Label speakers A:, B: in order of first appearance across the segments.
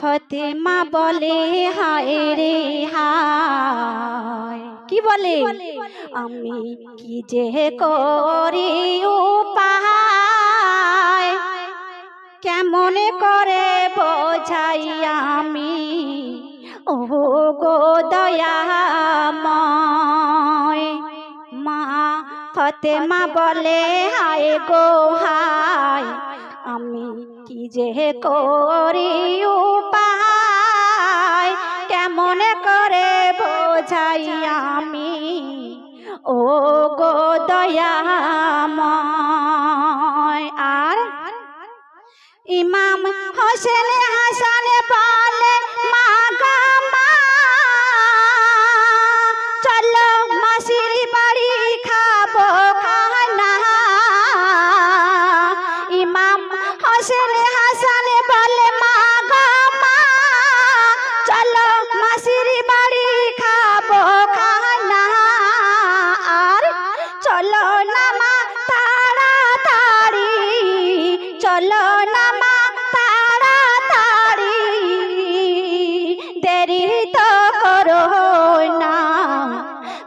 A: ফতেমা বলে হায় রে হায়। কি বলে? আমি কি যে করি উপায়? কেমন করে বোঝাই আমি? ও গো দয়াময়। মা ফতেমা বলে হায় গো হায়। আমি কি যে করি উপায়? কেমন করে বোঝাই আমি? ও গো দয়াময়। আর ইমাম হোসেন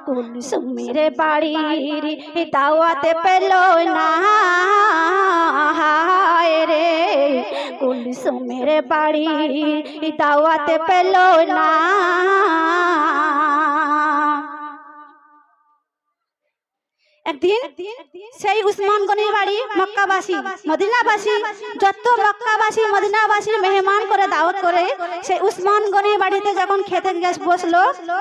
A: কুলসুমের বাড়ির দাওয়াতে পেল না রে কুলসুমের বাড়ির দাওয়াতে পেল না একদিন সেই উসমান গনির বাড়ি মক্কাবাসী, মদিনাবাসী, যত মক্কাবাসী, মদিনাবাসীর মেহমান করে দাওয়াত করে, সেই উসমান গনির বাড়িতে যখন খেতে গ্যাস বসল,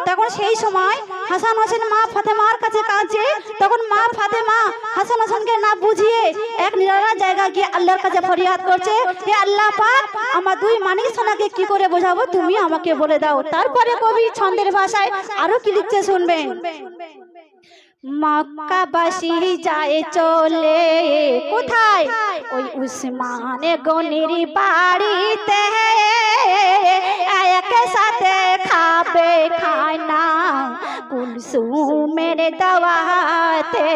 A: তখন সেই সময় হাসান হোসেন মা ফাতেমার কাছে কাঁদছে। তখন মা ফাতেমা হাসান হোসেনকে না বুঝিয়ে এক নিরালা জায়গা গিয়ে আল্লাহর কাছে ফরিয়াদ করছে, হে আল্লাহ পাক, আমার দুই মানিক সোনাকে কি করে বোঝাবো? তুমি আমাকে বলে দাও। তারপরে কবি ছন্দের ভাষায় আরও কি লিখছে শুনবেন? মক্কাবাসী যায় চলে। কোথায়? ওই উসমান গনির বাড়িতে। এক সাথে খাবে খানা কুলসুমের দাওয়াতে।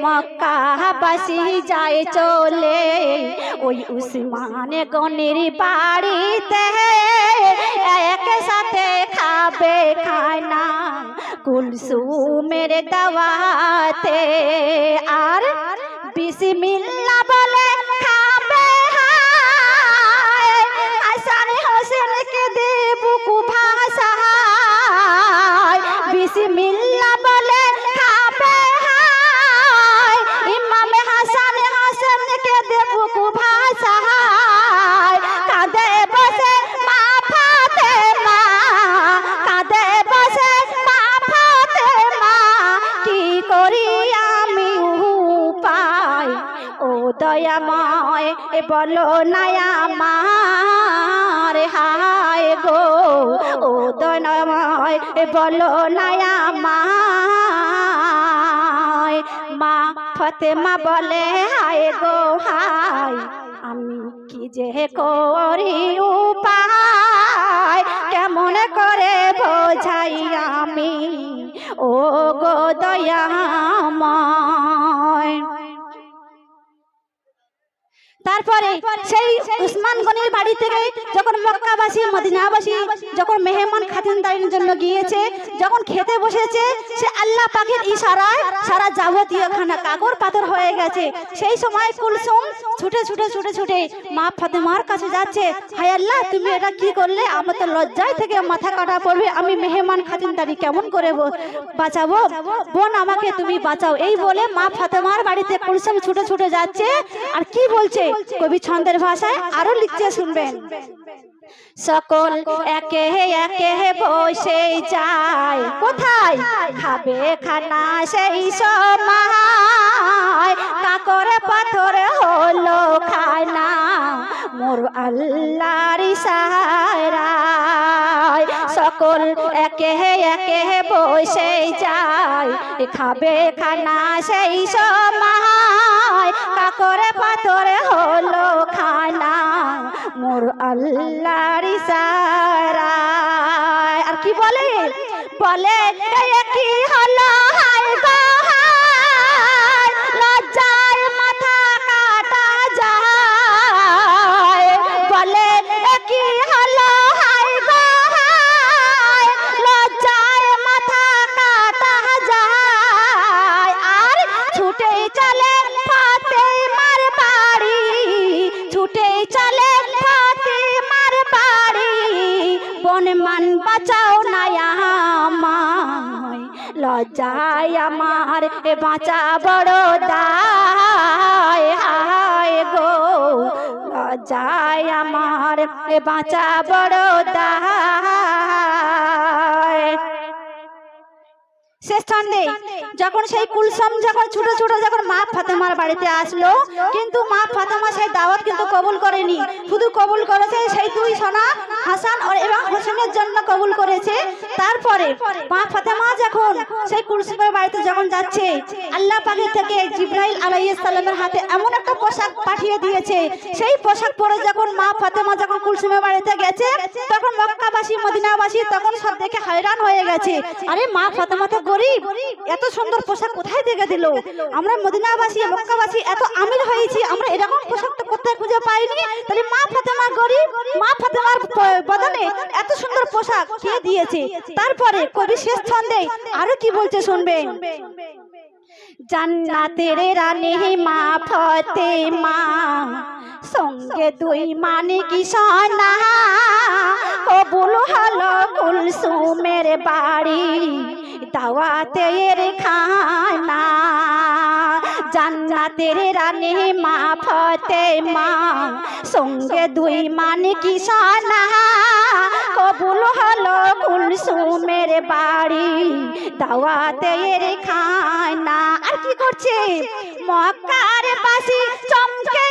A: মক্কাবাসী যায় চলে। ওই উসমান গনির বাড়িতে। এক সাথে খাবে খানা কুলসুমের দাওয়াতে আর বিসমিল্লা দয়াময় বলো নায়া মার, হায় গো ও দয়াময় বলো নায়া মায় মা বলে, হায় গো, হায়, আমি কি যে করি উপায়? কেমন করে বোঝাই আমি? ও গো দয়াময় তারপরে সেই উসমান গনির বাড়ি থেকে যখন মক্কাবাসী মদিনাবাসী যখন মেহমান খাতিনদারির জন্য গিয়েছে যখন খেতে বসেছে সে আল্লাহ পাকের ইশারায় সারা যাবতীয় খানা কাগর পাথর হয়ে গেছে। সেই সময় কুলসুম ছুটে ছুটে ছুটে ছুটে মা ফাতেমার কাছে যাচ্ছে। হায় আল্লাহ তুমি এটা কি করলে? আমার তো লজ্জায় থেকে মাথা কাটা পড়বে। আমি মেহমান খাতিনদারি কেমন করে বাঁচাবো? বোন আমাকে তুমি বাঁচাও। এই বলে মা ফাতেমার বাড়িতে কুলসুম ছুটে ছুটে যাচ্ছে আর কি বলছে কবি ছন্দের ভাষায় আরও লিখছে, শুনবেন। সকল একে একে বসে যায়। কোথায়? খাবে খানা সেই সময়। কাকরে পাথর হলো খানা। মোর আল্লাহর ইশারায় সকল একে একে বসে যায়। খাবে খানা সেই সময়। কাকরে পাথরে হলো খানা। মোর আল্লাহর সারা আর কি বলে? বলে কি হলো হায় লজ্জায় আমার এ বাঁচা বড় দায়। হায় গো লজ্জায় আমার এ বাঁচা বড় দায়। যখন সেই যখন ছোট ছোট যখন মা বাড়িতে আসলো, কিন্তু মা সেই দাওয়াত কিন্তু কবুল করেনি। শুধু কবুল করেছে সেই সোনা হাসান জন্য কবুল করেছে। তারপরে মা যখন সেই কুলসুমের বাড়িতে যখন যাচ্ছে, আল্লাহ পাখি থেকে জিব্রাইল আলাইহিস সালামের হাতে এমন একটা পোশাক পাঠিয়ে দিয়েছে। সেই পোশাক পরে যখন মা ফাতেমা যখন কুলসুমের বাড়িতে গেছে, তখন মক্কাবাসী, মদিনাবাসী তখন সব দেখে হয়রান হয়ে গেছে। আরে মা ফাতেমা তো গরিব, এত সুন্দর পোশাক কোথায় থেকে দিল? আমরা মদিনাবাসী, মক্কাবাসী এত আমির হয়েছি, আমরা এরকম পোশাক তো কোথায় খুঁজে পাইনি? তাহলে মা ফাতেমা গরিব, মা ফাতেমার বদনে এত সুন্দর পোশাক কে দিয়েছে? তারপরে কবি শেষ ছন্দে আরও কি বলছে শুনবে? জান্নাতের রানী মা ফতেমা, সঙ্গে দুই মানে কি সোনা, কবুল হলো কুলসুমের বাড়ি। দাওয়াতের খানা। জান্নাতের রানী মা ফতেমা, সঙ্গে দুই মানে কি সোনা কবুল হলো কুলসুমের বাড়ি দাওয়াতের খানা। আর কি করছে? মক্কার বাসি চমকে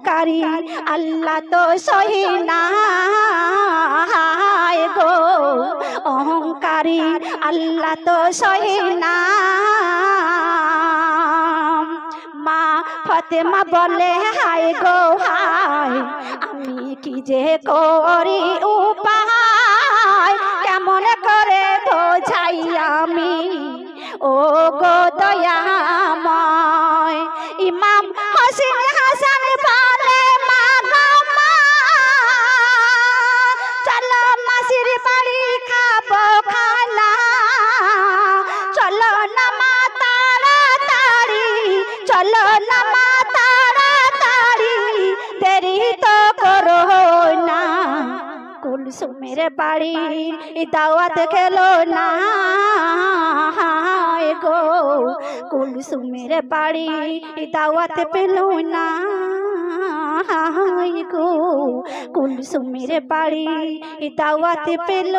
A: অহংকারী, আল্লাহ তো সহি না গো। অহংকারী, আল্লাহ তো সহি না মা ফতেমা বলে, হায় গো, হায়, আমি কি যে করি উপায়? কেমন করে বোঝাই আমি? ও গো দয়াময় চলো না মা, তাড়াতাড়ি। দেরি তো করো না। কুলসুমের বাড়ির দাওয়াত খেলো না। গো, কুলসুমের বাড়ি দাওয়াত পেল না। গো, কুলসুমের বাড়ি দাওয়াত পেল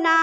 A: না।